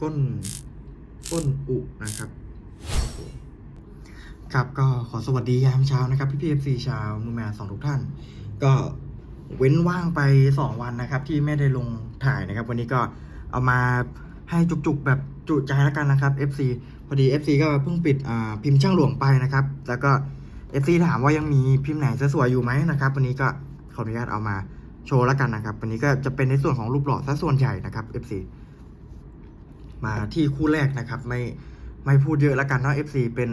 ก้นก้นอุนะครับครับก็ขอสวัสดียามเช้านะครับ พี่พีเอฟซีชาวมือแมนสองทุกท่าน ก็เว้นว่างไป 2 วันนะครับ ที่ไม่ได้ลงถ่ายนะครับ วันนี้ก็เอามาให้จุกๆแบบจุใจแล้วกันนะครับ FC พอดี FC ก็เพิ่งปิดอ่าพิมพ์ช่างหลวงไปนะครับ แล้วก็ FC ถามว่ายังมีพิมพ์ไหนสวยๆอยู่ไหมนะครับ วันนี้ก็ขออนุญาตเอามาโชว์แล้วกันนะครับ วันนี้ก็จะเป็นในส่วนของรูปหล่อซะส่วนใหญ่นะครับ FC มาที่คู่แรกนะครับ ไม่ไม่พูดเยอะแล้วกันเนาะ FC เป็น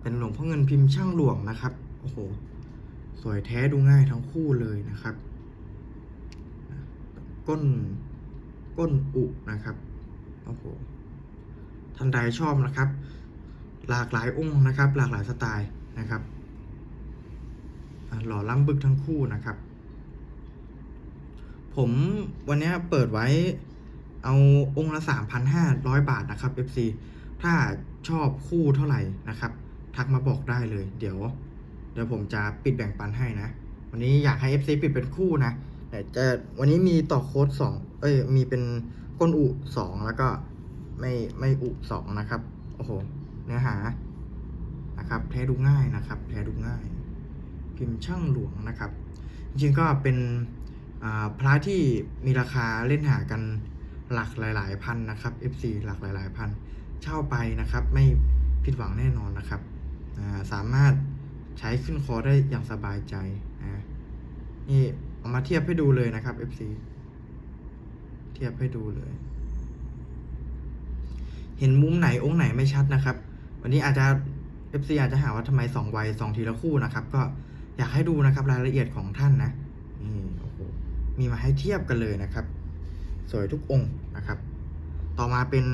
เป็นหลวงพ่อเงินพิมพ์ช่างหลวงนะครับโอ้โหสวยแท้ดูง่ายทั้งคู่เลยนะครับ ก้นก้นอุนะครับโอ้โหท่านใดชอบนะครับ หลากหลายองค์นะครับ หลากหลายสไตล์นะครับหล่อล้ำบึกทั้งคู่นะครับ ผมวันนี้เปิดไว้ เอาองค์ละ 3,500 บาทนะครับ FC ถ้าชอบคู่เท่าไหร่นะครับ ทักมาบอกได้เลย เดี๋ยว เดี๋ยวผมจะปิดแบ่งปันให้นะ วันนี้อยากให้ FC ปิดเป็นคู่นะแต่จะวันนี้มีต่อโค้ดสองเอ้ยมีเป็นก้นอุสองแล้วก็ไม่ไม่อุสองนะครับ โอ้โห เนื้อหานะครับ แท้ดูง่ายนะครับ แท้ดูง่าย พิมพ์ช่างหลวงนะครับ จริงๆก็เป็นอ่าพระที่มีราคาเล่นหากัน หลักหลาย ๆ พันนะครับ FC หลักหลาย ๆ พัน เช่าไปนะครับ ไม่ผิดหวังแน่นอนนะครับสามารถใช้ขึ้นคอได้อย่างสบายใจนะนี่เอามาเทียบให้ดูเลยนะครับ FC เทียบให้ดูเลย เห็นมุมไหนองค์ไหนไม่ชัดนะครับ วันนี้อาจจะ FC อาจจะหาว่าทำไมสองวัยสองทีละคู่นะครับ ก็อยากให้ดูนะครับรายละเอียดของท่านนะนี่โอ้โหมีมาให้เทียบกันเลยนะครับ สวยทุกองค์นะครับ ต่อมาเป็น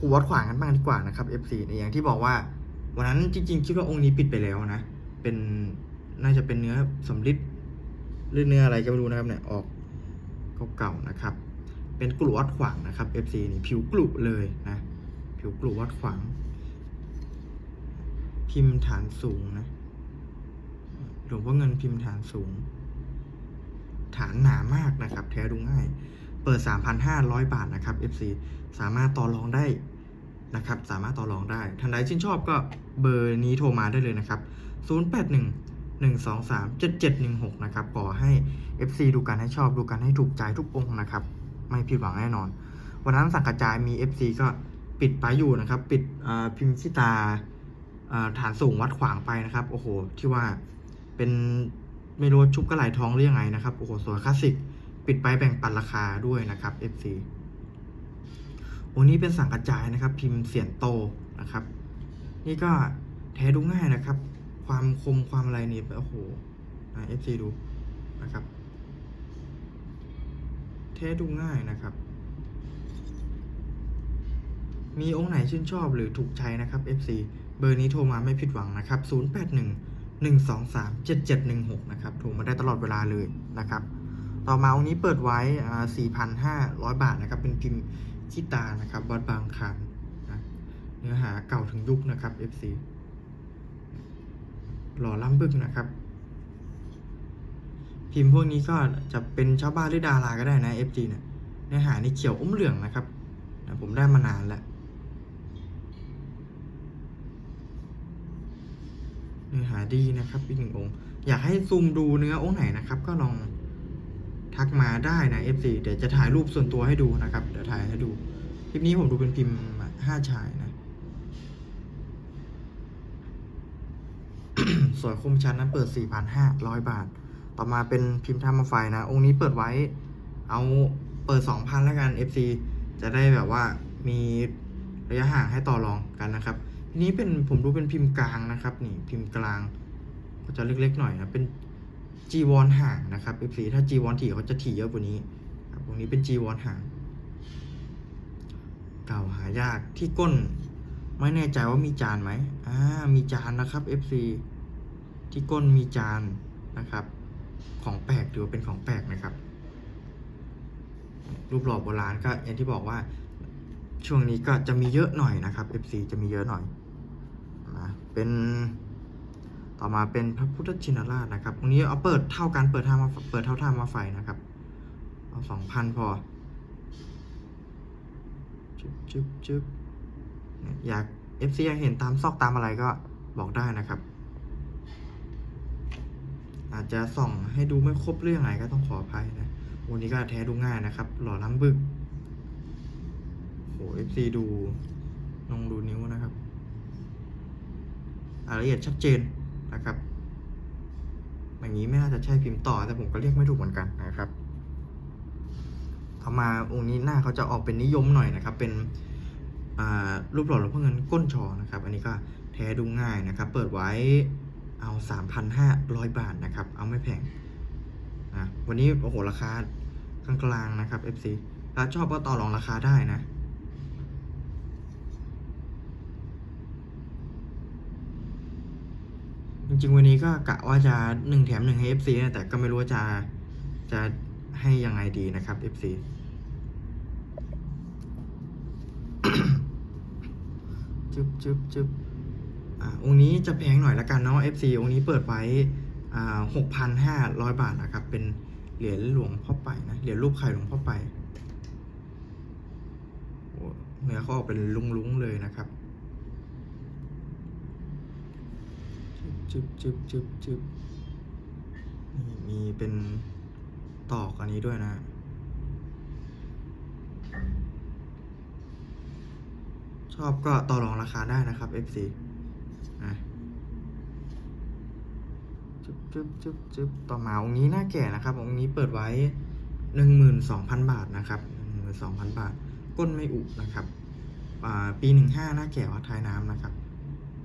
กูวัดขวางกันบ้างดีกว่านะครับ F4 เนี่ยอย่างที่บอกว่าวันนั้นจริงๆ คิดว่าองค์นี้ปิดไปแล้วนะ เป็นน่าจะเป็นเนื้อสำลิดหรือเนื้ออะไรก็ไม่รู้นะครับเนี่ยออกเก่าๆนะครับ เป็นกลุวัดขวางนะครับ F4 นี่ผิวกลุเลยนะ ผิวกลุวัดขวาง พิมพ์ฐานสูงนะหลวงพ่อเงินพิมพ์ฐานสูง ฐานหนามากนะครับ แท้ดูง่าย เปิด 3,500 บาทนะครับ FC สามารถต่อรองได้นะครับ สามารถต่อรองได้ท่านใดชื่นชอบก็เบอร์นี้โทรมาได้เลยนะครับ 081 123 7716 นะครับ ขอให้ FC ดูกันให้ชอบดูกันให้ถูกใจทุกองค์นะครับ ไม่ผิดหวังแน่นอน วันนั้นสังกระจายมี FC ก็ปิดไปอยู่นะครับ ปิดพิมพ์ชิตาฐานสูงวัดขวางไปนะครับ โอ้โห ที่ว่าเป็นไม่รู้ชุบกระไหลทองหรือยังไงนะครับ โอ้โห สวยคลาสสิก ปิดไปแบ่งปันราคาด้วยนะครับ FC โอ้นี่เป็นสั่งกระจายนะครับ พิมพ์เสียนโตนะครับ นี่ก็แท้ดูง่ายนะครับ ความคมความอะไรนี่โอ้โหอ่า FC ดูนะครับ แท้ดูง่ายนะครับ มีองค์ไหนชื่นชอบหรือถูกใจนะครับ FC เบอร์นี้โทรมาไม่ผิดหวังนะครับ 081 123 7716 นะครับ โทรมาได้ตลอดเวลาเลยนะครับ ต่อมาองค์นี้เปิดไว้อ่า4,500 บาทนะครับ เป็นพิมพ์ชิตานะครับวัดบางคานนะเนื้อหาเก่าถึงยุคนะครับ FC หล่อล้ำบึกนะครับ พิมพ์พวกนี้ก็จะเป็นชาวบ้านหรือดาราก็ได้นะ FG เนี่ยเนื้อหานี่เขียวอมเหลืองนะครับนะผมได้มานานแล้ว เนื้อหาดีนะครับอีกหนึ่งองค์ อยากให้ซูมดูเนื้อองค์ไหนนะครับ ก็ลอง ทักมาได้นะ FC เดี๋ยวจะถ่ายรูปส่วนตัวให้ดูนะครับ เดี๋ยวถ่ายให้ดู คลิปนี้ผมดูเป็นพิมพ์ห้าชายนะ สวยคมชัดนนะเปิด 4,500 บาท ต่อมาเป็นพิมพ์ธรรมไฟนะ องค์นี้เปิดไว้ เอาเปิด 2,000แล้วกัน FC จะได้แบบว่ามีระยะห่างให้ต่อรองกันนะครับ นี้เป็นผมดูเป็นพิมพ์กลางนะครับ นี่พิมพ์กลางก็จะเล็กๆหน่อยนะเป็น จีวรห่างนะครับ FC ถ้าจีวรถี่เขาจะถี่เยอะกว่านี้ครับตรงนี้เป็นจีวรห่าง เก่าหายากที่ก้น ไม่แน่ใจว่ามีจานไหมอ่ามีจานนะครับ FC ที่ก้นมีจานนะครับ ของแปลกถือว่าเป็นของแปลกนะครับ รูปหล่อโบราณก็อย่างที่บอกว่าช่วงนี้ก็จะมีเยอะหน่อยนะครับ FC จะมีเยอะหน่อยนะเป็น ต่อมาเป็นพระพุทธชินราชนะครับตรงนี้เอาเปิดเท่ากันเปิดท่ามาเปิดเท่าท่ามาไฟนะครับ เอาสองพันพอจึ๊บจึ๊บจึ๊บเนี่ยอยาก FC อยากเห็นตามซอกตามอะไรก็บอกได้นะครับ อาจจะส่องให้ดูไม่ครบเรื่องไหนก็ต้องขออภัยนะวันนี้ก็แท้ดูง่ายนะครับ หล่อล้ำบึกโห FC ดูลองดูนิ้วนะครับรายละเอียดชัดเจน นะครับอย่างนี้ไม่น่าจะใช่พิมพ์ต่อแต่ผมก็เรียกไม่ถูกเหมือนกันนะครับต่อมาองค์นี้หน้าเขาจะออกเป็นนิยมหน่อยนะครับ เป็นรูปหล่อหลวงพ่อเงินก้นชอนะครับ อันนี้ก็แท้ดูง่ายนะครับ เปิดไว้เอา 3,500 บาทนะครับ เอาไม่แพงนะวันนี้โอ้โหราคากลางๆนะครับ FC ถ้าชอบก็ต่อรองราคาได้นะ จริงวันนี้ก็กะว่าจะหนึ่งแถมหนึ่งให้ FC นะแต่ก็ไม่รู้ว่าจะจะให้ยังไงดีนะครับ FC จึ๊บจึ๊บจึ๊บอ่าองค์นี้จะแพงหน่อยละกันเนาะ FC องค์นี้เปิดไว้อ่าหกพันห้าร้อยบาทนะครับ เป็นเหรียญหลวงพ่อไปนะเหรียญรูปไข่หลวงพ่อไปโอ้เนื้อเขาออกเป็นลุ้งๆเลยนะครับ จึ๊บจึ๊บจึ๊บจึ๊บนี่มีเป็นตอกอันนี้ด้วยนะ ชอบก็ต่อรองราคาได้นะครับ FC นะจึ๊บจึ๊บจึ๊บจึ๊บต่อมาองค์นี้หน้าแก่นะครับ องค์นี้เปิดไว้หนึ่งหมื่นสองพันบาทนะครับหนึ่งหมื่นสองพันบาท ก้นไม่อุนะครับ ปีหนึ่งห้าหน้าแก่วัดท้ายน้ำนะครับ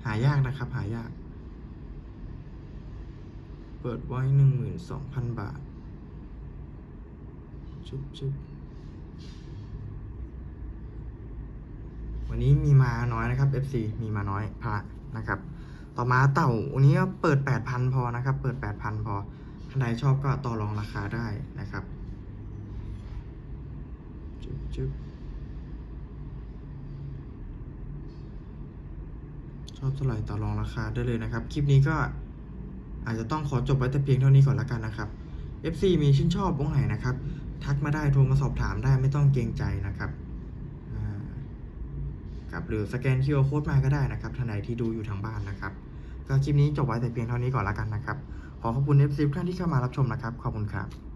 หายากนะครับ หายาก เปิดไว้หนึ่งหมื่นสองพันบาทจุ๊บจุ๊บวันนี้มีมาน้อยนะครับ FC มีมาน้อยพระนะครับ ต่อมาเต่าวันนี้ก็เปิดแปดพันพอนะครับ เปิดแปดพันพอท่านใดชอบก็ต่อรองราคาได้นะครับจุ๊บจุ๊บชอบเท่าไหร่ต่อรองราคาได้เลยนะครับ คลิปนี้ก็ อาจจะต้องขอจบไว้แต่เพียงเท่านี้ก่อนละกันนะครับ FC มีชื่นชอบวงไหนนะครับ ทักมาได้โทรมาสอบถามได้ไม่ต้องเกรงใจนะครับครับหรือสแกน QR Code มาก็ได้นะครับท่านใดที่ดูอยู่ทางบ้านนะครับ ก็คลิปนี้จบไว้แต่เพียงเท่านี้ก่อนละกันนะครับ ขอขอบคุณ FC ทุกท่านที่เข้ามารับชมนะครับ ขอบคุณครับ